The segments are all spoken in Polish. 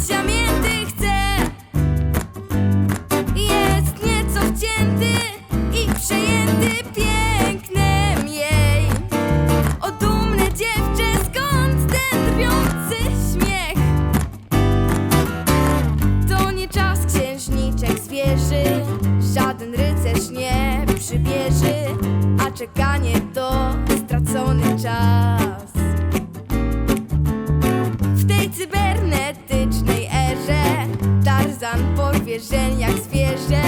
Życia chce. Jest nieco wcięty I przejęty pięknem jej. O dumne dziewczę skąd ten drwiący śmiech? To nie czas księżniczek zwierzy Żaden rycerz nie przybierze, A czeka zwierzę,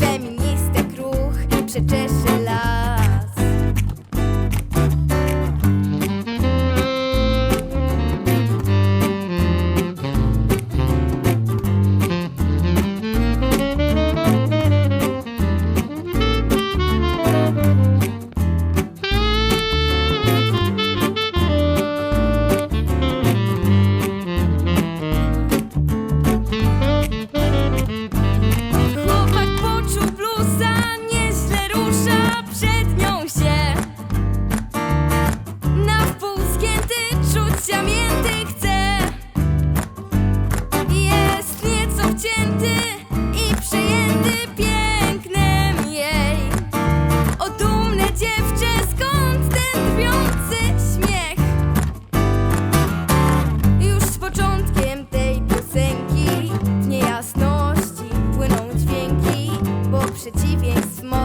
feministek ruch przecież i przejęty pięknem jej. O dumne dziewczę, skąd ten drwiący śmiech? Już z początkiem tej piosenki w niejasności płyną dźwięki, bo przeciwieństwo.